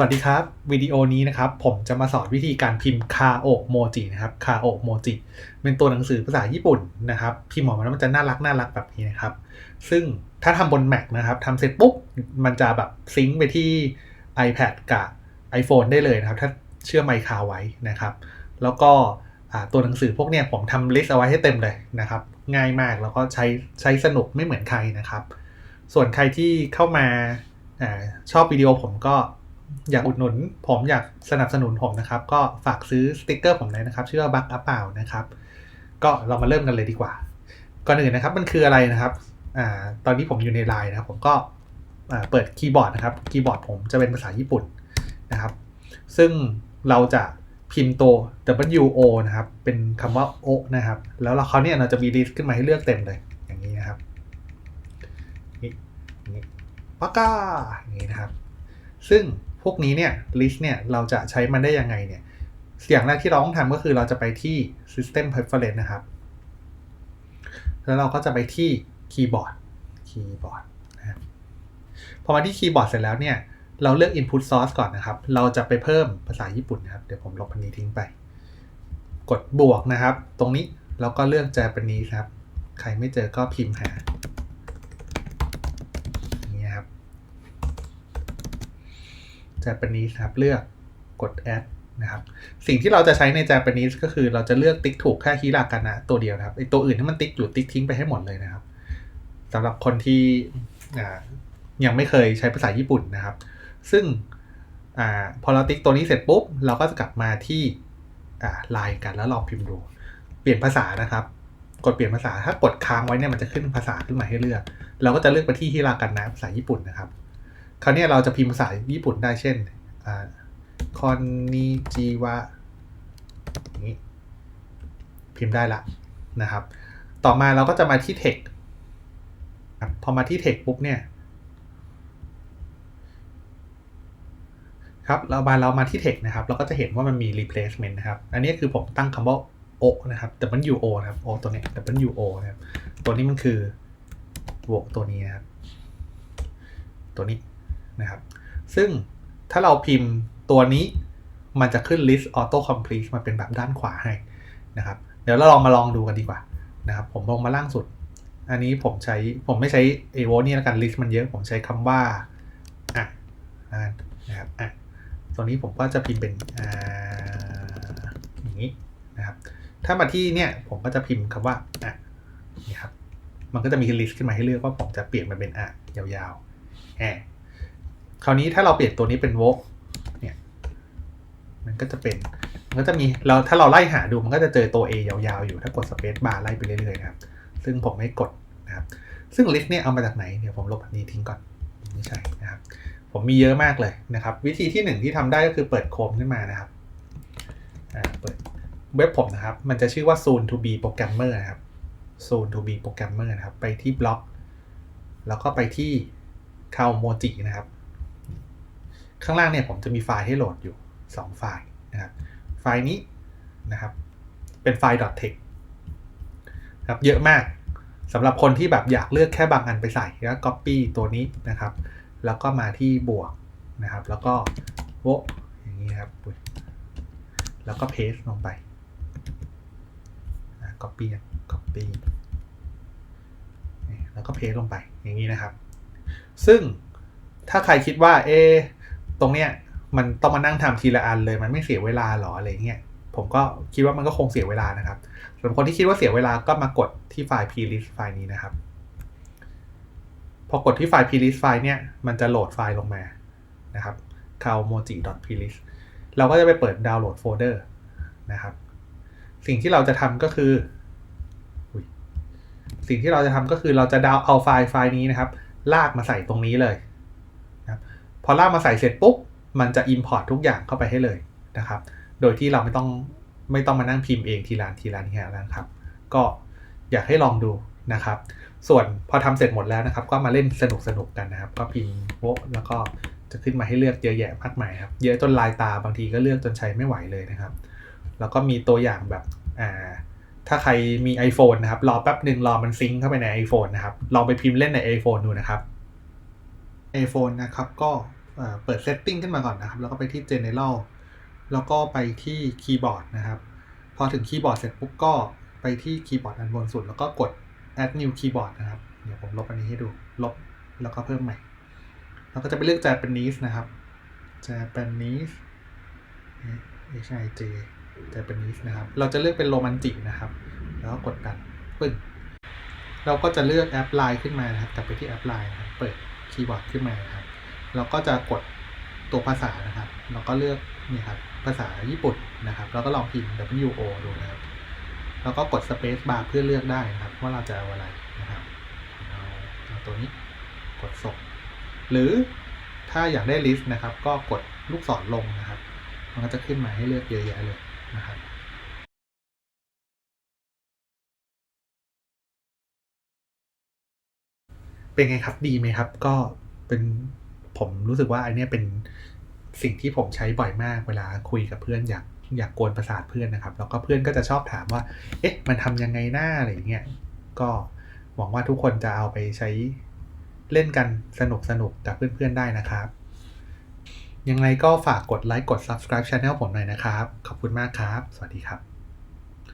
วัสดีครับ วิดีโอนี้นะครับผมจะมาสอนวิธีการพิมพ์คาโอโมจินะครับคาโอโมจิเป็นตัวหนังสือภาษาญี่ปุ่นนะครับ พิมพ์ออกมาแล้วมันจะน่ารักน่ารักแบบนี้นะครับ ซึ่งถ้าทำบน Mac นะครับทำเสร็จปุ๊บ มันจะแบบซิงค์ไปที่ iPad กับ iPhone ได้เลยนะครับ ถ้าเชื่อมไมค์คาไว้นะครับ แล้วก็ตัวหนังสือพวกเนี้ยผมทำลิสต์เอาไว้ให้เต็มเลยนะครับ ง่ายมากแล้วก็ใช้ใช้สนุกไม่เหมือนใครนะครับ ส่วนใครที่เข้ามาอชอบวิดีโอผมก็ อยากอุดหนุน ผมอยากสนับสนุนผมนะครับ ก็ฝากซื้อสติกเกอร์ผมเลยนะครับ ชื่อว่าบักอัพเปล่านะครับ ก็เรามาเริ่มกันเลยดีกว่า ก่อนอื่นนะครับ มันคืออะไรนะครับอ่าตอนนี้ผมอยู่ในไลน์นะครับ ผมก็เปิดคีย์บอร์ดนะครับ คีย์บอร์ดผมจะเป็นภาษาญี่ปุ่นนะครับ ซึ่งเราจะพิมพ์ตัว W O นะครับ เป็นคำว่าโอนะครับ แล้วเราเขาเนี่ยเราจะมีลิสต์ขึ้นมาให้เลือกเต็มเลย อย่างนี้นะครับนี่นี่ปากกาอย่างนี้นะครับ ซึ่ง พวกนี้เนี่ยลิสต์เนี่ยเราจะใช้มันได้ยังไงเนี่ยอย่างแรกที่เราต้องทำก็คือเราจะไปที่ System Preference นะครับ แล้วเราก็จะไปที่คีย์บอร์ดคีย์บอร์ดนะพอมาที่คีย์บอร์ดเสร็จแล้วเนี่ย เราเลือก input source ก่อนนะครับ เราจะไปเพิ่มภาษาญี่ปุ่นนะครับ เดี๋ยวผมลบอันนี้ทิ้งไป กดบวกนะครับ ตรงนี้แล้วก็เลือก Japanese ครับ ใครไม่เจอก็พิมพ์หาอย่างนี้ครับ Japanese ครับเลือกกด add นะครับสิ่งที่เราจะใช้ใน Japanese ก็คือเราจะเลือกติ๊กถูกแค่ฮิรากานะตัวเดียวครับไอตัวอื่นที่มันติ๊กอยู่ติ๊กทิ้งไปให้หมดเลยนะครับสำหรับคนที่ยังไม่เคยใช้ภาษาญี่ปุ่นนะครับ ซึ่งอพอเราติ๊กตัวนี้เสร็จปุ๊บ เราก็จะกลับมาที่ไลน์กันแล้วลองพิมพ์ดู เปลี่ยนภาษานะครับ กดเปลี่ยนภาษาถ้ากดค้างไว้เนี่ยมันจะขึ้นภาษาขึ้นมาให้เลือก เราก็จะเลือกไปที่ฮิรากันนะภาษาญี่ปุ่นนะครับ คราวนี้เราจะพิมพ์ภาษาญี่ปุ่นได้เช่นคอนนิจิวะนี้พิมพ์ได้ละนะครับ ต่อมาเราก็จะมาที่ text พอมาที่ text ปุ๊บเนี่ยครับเรามาเรามาที่ text นะครับ เราก็จะเห็นว่ามันมี replacement นะครับ อันนี้คือผมตั้งคำว่า o นะครับ w o นะครับ o ตัวนี้ w o นะครับ ตัวนี้มันคือโวตัวนี้นะครับ ตัวนี้ นะครับ ซึ่งถ้าเราพิมพ์ตัวนี้มันจะขึ้น list auto complete มาเป็นแบบด้านขวาให้นะครับ เดี๋ยวเราลองมาลองดูกันดีกว่านะครับ ผมลงมาล่างสุด อันนี้ผมใช้ผมไม่ใช้เอโวนี่แล้วกัน list มันเยอะ ผมใช้คำว่าอะนะครับอะตัวนี้ผมก็จะพิมพ์เป็นอ่าอย่างนี้นะครับ ถ้ามาที่เนี่ยผมก็จะพิมพ์คำว่าอะนี่ครับ มันก็จะมี list ขึ้นมาให้เลือกว่าผมจะเปลี่ยนมาเป็นอะยาวๆแอ คราวนี้ถ้าเราเปลี่ยนตัวนี้เป็นโวกเนี่ย มันก็จะเป็น มันก็จะมีเราถ้าเราไล่หาดูมันก็จะเจอตัว A ยาวๆอยู่ ถ้ากด space bar ไล่ไปเรื่อยๆนะครับ ซึ่งผมไม่กดนะครับ ซึ่ง list เนี่ยเอามาจากไหนเดี๋ยวผมลบอันนี้ทิ้งก่อนไม่ใช่นะครับ ผมมีเยอะมากเลยนะครับ วิธีที่หนึ่งที่ทำได้ก็คือเปิดโคมขึ้นมานะครับอ่าเปิดเว็บผมนะครับ มันจะชื่อว่า soon to be programmer นะครับ soon to be programmer นะครับ ไปที่บล็อก แล้วก็ไปที่ c a l m o j i นะครับ ข้างล่างเนี่ยผมจะมีไฟล์ให้โหลดอยู่ 2 ไฟล์นะครับไฟล์นี้นะครับเป็นไฟล์ .text ครับเยอะมากสำหรับคนที่แบบอยากเลือกแค่บางอันไปใส่แล้ว copy ตัวนี้นะครับ แล้วก็มาที่บวกนะครับ แล้วก็โวอย่างนี้ครับ แล้วก็ paste ลงไป copy copy แล้วก็ paste ลงไปอย่างนี้นะครับ ซึ่งถ้าใครคิดว่าเอ ตรงเนี้ยมันต้องมานั่งทำทีละอันเลย มันไม่เสียเวลาหรออะไรเงี้ยผมก็คิดว่ามันก็คงเสียเวลานะครับสำหรับคนที่คิดว่าเสียเวลาก็มากดที่ไฟล์ plist ไฟล์นี้นะครับ พอกดที่ไฟล์ plist ไฟล์เนี้ยมันจะโหลดไฟล์ลงมานะครับ c a l m o j i plist เราก็จะไปเปิดดาวน์โหลดโฟลเดอร์นะครับ สิ่งที่เราจะทำก็คือ สิ่งที่เราจะทำก็คือเราจะดาวเอาไฟล์ไฟล์นี้นะครับ ลากมาใส่ตรงนี้เลย พอลากมาใส่เสร็จปุ๊บ มันจะ Import ทุกอย่างเข้าไปให้เลยนะครับ โดยที่เราไม่ต้องไม่ต้องมานั่งพิมพ์เองทีละทีละทีละนะครับ ก็อยากให้ลองดูนะครับ ส่วนพอทำเสร็จหมดแล้วนะครับ ก็มาเล่นสนุกสนุกกันนะครับ ก็พิมพ์โวแล้วก็จะขึ้นมาให้เลือกเยอะแยะมากมายครับ เยอะจนลายตาบางทีก็เลือกจนใช้ไม่ไหวเลยนะครับ แล้วก็มีตัวอย่างแบบอ่าถ้าใครมี iPhone นะครับ รอแป๊บหนึ่งรอมันซิงค์เข้าไปใน iPhone นะครับ ลองไปพิมพ์เล่นใน iPhone ดูนะครับ iPhone นะครับ ก็เปิด setting ขึ้นมาก่อนนะครับ แล้วก็ไปที่ general แล้วก็ไปที่คีย์บอร์ดนะครับ พอถึงคีย์บอร์ดเสร็จปุ๊บก็ไปที่คีย์บอร์ดอันบนสุด แล้วก็กด add new keyboard นะครับ เดี๋ยวผมลบอันนี้ให้ดู ลบแล้วก็เพิ่มใหม่ แล้วก็จะไปเลือก Japanese นะครับ Japanese H I J Japanese นะครับ เราจะเลือกเป็นโรมันจินะครับ แล้วก็กดดันปึ้งเราก็จะเลือกแอปไลน์ขึ้นมานะครับ กลับไปที่แอปไลน์นะครับ เปิด คีย์บอร์ดขึ้นมาครับ เราก็จะกดตัวภาษานะครับ เราก็เลือกนี่ครับภาษาญี่ปุ่นนะครับ แล้วก็ลองพิมพ์ W O ดูนะครับ แล้วก็กด Space Bar เพื่อเลือกได้นะครับ ว่าเราจะเอาอะไรนะครับเอาเอาตัวนี้กดส่งหรือถ้าอยากได้ลิสต์นะครับ ก็กดลูกศรลงนะครับ มันก็จะขึ้นมาให้เลือกเยอะแยะเลยนะครับ เป็นไงครับดีไหมครับ ก็เป็นผมรู้สึกว่าอันเนี้ยเป็นสิ่งที่ผมใช้บ่อยมากเวลาคุยกับเพื่อนอยากอยากกวนประสาทเพื่อนนะครับ แล้วก็เพื่อนก็จะชอบถามว่า เอ๊ะ มันทำยังไงหน้าอะไรอย่างเงี้ยก็หวังว่าทุกคนจะเอาไปใช้เล่นกันสนุกสนุกกับเพื่อนๆได้นะครับ ยังไงก็ฝากกดไลค์กด subscribe channel ผมหน่อยนะครับ ขอบคุณมากครับ สวัสดีครับ